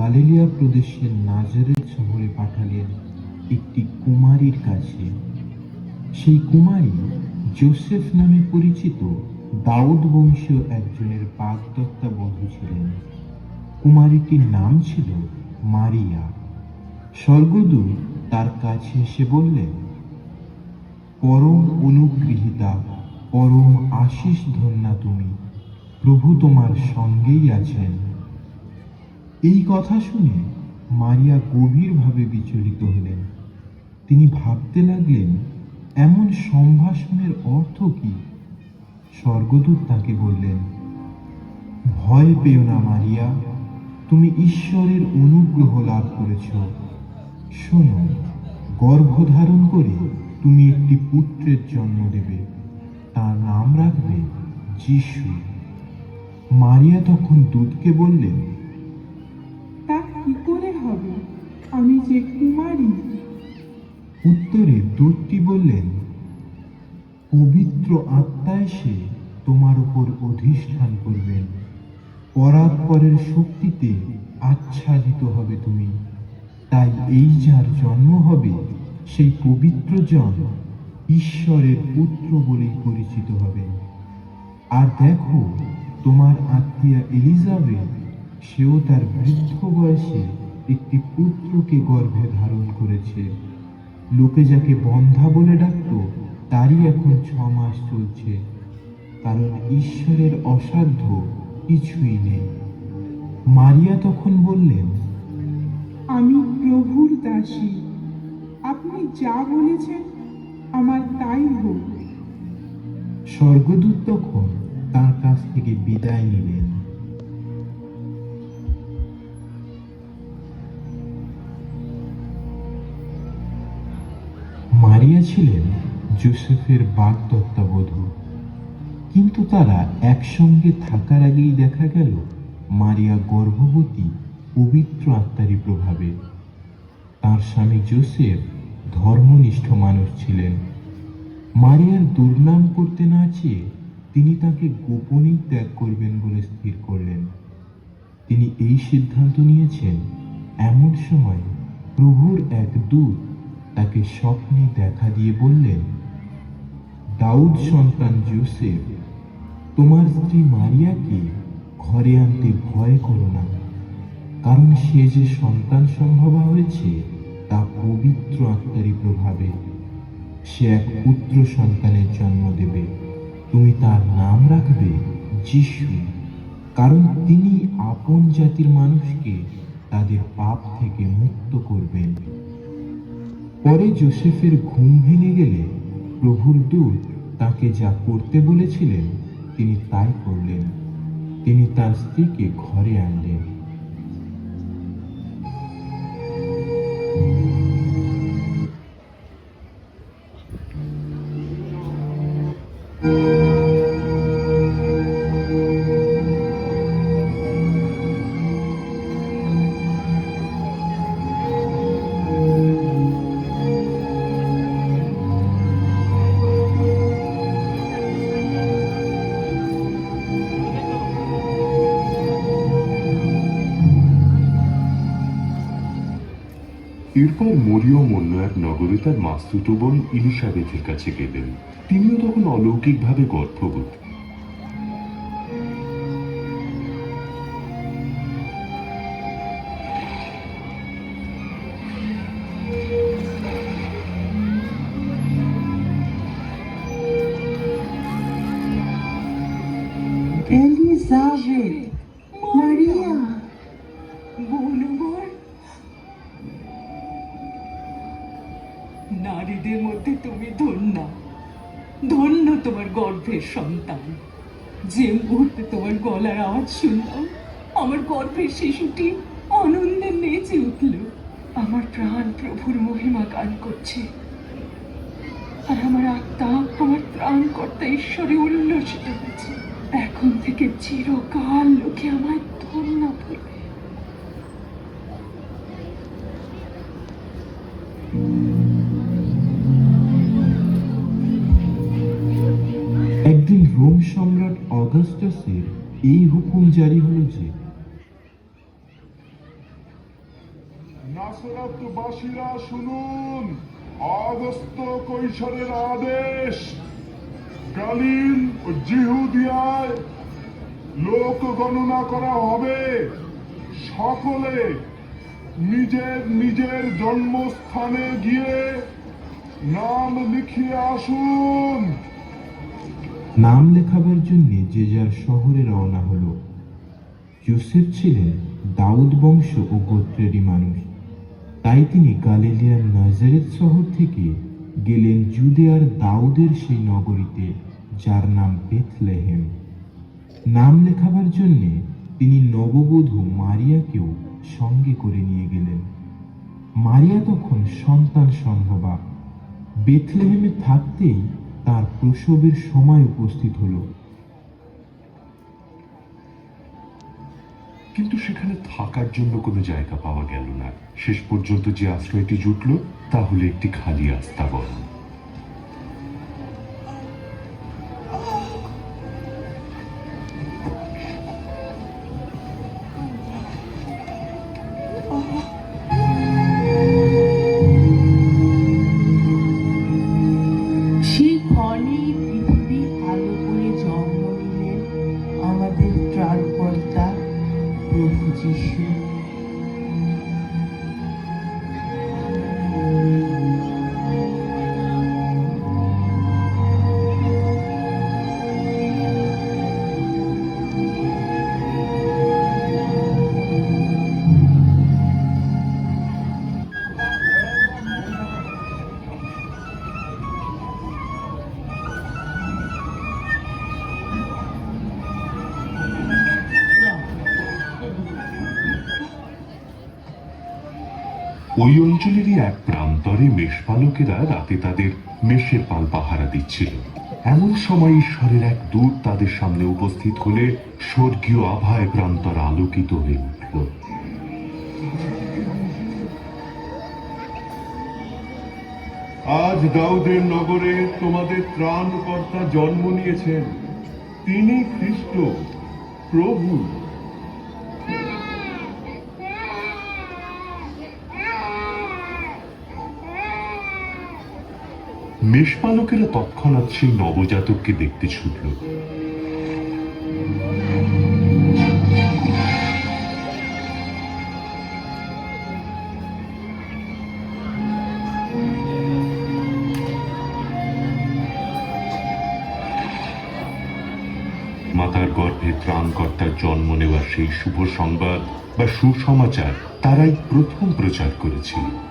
গালিলিয়া প্রদেশের নাজারেত শহরে পাঠালেন একটি কুমারীর কাছে। সেই কুমারী জোসেফ নামে পরিচিত দাউদ বংশীয় একজনের পাকদত্তা বধূ ছিলেন। কুমারীটির নাম ছিল মারিয়া। স্বর্গদূত তার কাছে এসে বললেন, পরম অনুগৃহীতা, পরম আশিস ধন্যা তুমি। প্রভু তোমার সঙ্গেই আছেন। এই কথা শুনে মারিয়া গভীরভাবে বিচলিত হলেন। তিনি ভাবতে লাগলেন, এমন সম্ভাষণের অর্থ কি? স্বর্গদূত তাকে বললেন, ভয় পেও না মারিয়া, তুমি ঈশ্বরের অনুগ্রহ লাভ করেছ। শোনো, গর্ভধারণ করে তুমি একটি পুত্রের জন্ম দেবে, তার নাম রাখবে যিশু। মারিয়া তখন দূতকে বললেন কি করে হবে? আমি যে কুমারী। উত্তরে দূতটি বললেন, পবিত্র আত্মা এসে তোমার উপর অধিষ্ঠান করবেন পরাৎপরের শক্তিতে আচ্ছাদিত হবে তুমি। তাই এই যার জন্ম হবে, সেই পবিত্র জন ঈশ্বরের পুত্র বলেই পরিচিত হবে। আর দেখো, তোমার আত্মীয়া এলিজাবেথ সেও তার বৃদ্ধ বয়সে একটি পুত্রকে গর্ভে ধারণ করেছে। লোকে যাকে বন্ধা বলে ডাকতো তারই এখন ছ মাস চলছে। কারণ ঈশ্বরের অসাধ্য কিছুই নেই। মারিয়া তখন বললেন আমি প্রভুর দাসী। আপনি যা বলেছেন আমার তাই হোক। স্বর্গদূত তখন তার কাছ থেকে বিদায় নিলেন। মারিয়া ছিলেন জোসেফের বাগদত্তাবধূ। কিন্তু তারা একসঙ্গে থাকার আগেই দেখা গেল, মারিয়া গর্ভবতী পবিত্র আত্মারই প্রভাবে। তার স্বামী জোসেফ ধর্মনিষ্ঠ মানুষ ছিলেন। মারিয়ার দুর্নাম করতে না চেয়ে তিনি তাকে গোপনেই ত্যাগ করবেন বলে স্থির করলেন। তিনি এই সিদ্ধান্ত নিয়েছেন এমন সময় প্রভুর এক দূত তাকে স্বপ্নে দেখা দিয়ে বললেন, দাউদ সন্তান জোসেফ, তোমার স্ত্রী মারিয়াকে ঘরে আনতে ভয় করো না, কারণ সে যে সন্তান সম্ভবা হয়েছে তা পবিত্র আত্মারই প্রভাবে। সে এক পুত্র সন্তানের জন্ম দেবে। তুমি তার নাম রাখবে যিশু, কারণ তিনি আপন জাতির মানুষকে তাদের পাপ থেকে মুক্ত করবেন। পরে জোসেফের ঘুম ভেঙে গেলে প্রভুর দূত তাকে যা করতে বলেছিলেন, তিনি তাই করলেন। তিনি তার স্ত্রীকে ঘরে আনলেন। এরপর মরিয়ম অন্য এক নগরে তার মাস্তুতো বোন ইলিসাবেথের কাছে গেলেন। তিনিও তখন অলৌকিকভাবে গর্ভবতী। এলিজাবেথ গর্ভের সন্তান। যে মুহূর্তে তোমার গলার আওয়াজ শুনলাম, আমার গর্ভের শিশুটি আনন্দে নেচে উঠল। আমার প্রাণ প্রভুর মহিমা গান করছে। আর আমার আত্মা, আমার প্রাণ ত্রাণকর্তা ঈশ্বরে উল্লসিত হয়েছে। এখন থেকে চিরকাল লোকে আমায় ধন্য বলবে। একদিন রোম সম্রাট অগাস্টাসের এই হুকুম জারি হলো যে শুনুন আদেশ। গালিল ও জিহুদিয়ায় লোক গণনা করা হবে। সকলে নিজের নিজের জন্মস্থানে গিয়ে নাম লিখিয়ে আসুন। নাম লেখাবার জন্য যে যার শহরে রওনা হলো। জোসেফ ছিলেন দাউদ বংশ ও গোত্রেরই মানুষ। তাই তিনি গালিলিয়ার নাজারেত শহর থেকে গেলেন জুদেয়ার দাউদের সেই নগরীতে, যার নাম বেথলেহেম। নাম লেখাবার জন্য তিনি নববধূ মারিয়াকেও সঙ্গে করে নিয়ে গেলেন। মারিয়া তখন সন্তান সম্ভবা। বেথলেহেমে থাকতেই তার প্রসবের সময় উপস্থিত হল। কিন্তু সেখানে থাকার জন্য কোনো জায়গা পাওয়া গেল না। শেষ পর্যন্ত যে আশ্রয়টি জুটল, তা হলো একটি খালি আস্তাবল ওই অঞ্চলেরই এক প্রান্তরে মেষপালকেরা রাতে তাদের মেষের পাল পাহারা দিচ্ছিল। এমন সময় ঈশ্বরের এক দূত তাদের সামনে উপস্থিত হলে স্বর্গীয় আভায় প্রান্তর আলোকিত হয়ে উঠল। আজ দাউদের নগরে তোমাদের ত্রাণকর্তা জন্ম নিয়েছেন। তিনি খ্রিস্ট, প্রভু। মেষপালকেরা তৎক্ষণাৎ সেই নবজাতককে দেখতে ছুটল। মাতার গর্ভে ত্রাণকর্তার জন্ম নেওয়ার সেই শুভ সংবাদ বা সুসমাচার তারাই প্রথম প্রচার করেছিল।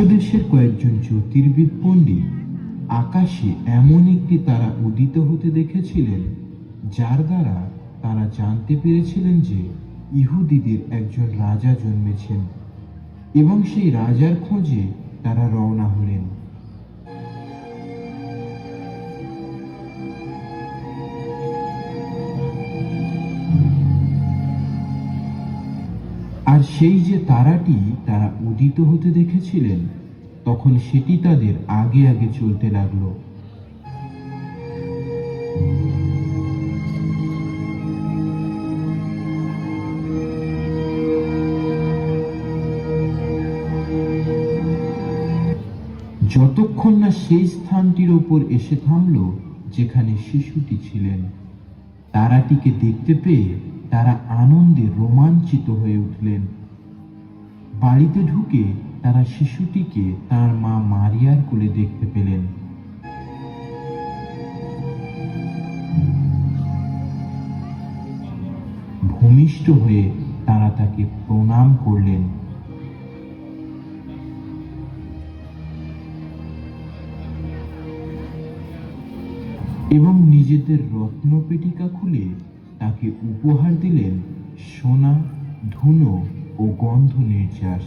প্রাচ্য দেশের কয়েকজন জ্যোতির্বিদ পণ্ডিত আকাশে এমন একটি তারা উদিত হতে দেখেছিলেন, যার দ্বারা তারা জানতে পেরেছিলেন যে ইহুদিদের একজন রাজা জন্মেছেন এবং সেই রাজার খোঁজে তারা রওনা হলেন। আর সেই যে তারাটি তারা উদিত হতে দেখেছিলেন তখন সেটি তাদের আগে আগে চলতে লাগল। যতক্ষণ না সেই স্থানটির ওপর এসে থামল, যেখানে শিশুটি ছিলেন, তারাটিকে দেখতে পেয়ে তারা আনন্দে রোমাঞ্চিত হয়ে উঠলেন। বাড়িতে ঢুকে তারা শিশুটিকে তার মা মারিয়ার কোলে দেখতে পেলেন। ভূমিষ্ঠ হয়ে তারা তাকে প্রণাম করলেন। এবং নিজেদের রত্নপেটিকা খুলে তাকে উপহার দিলেন সোনা, ধুনো ও গন্ধ নির্যাস।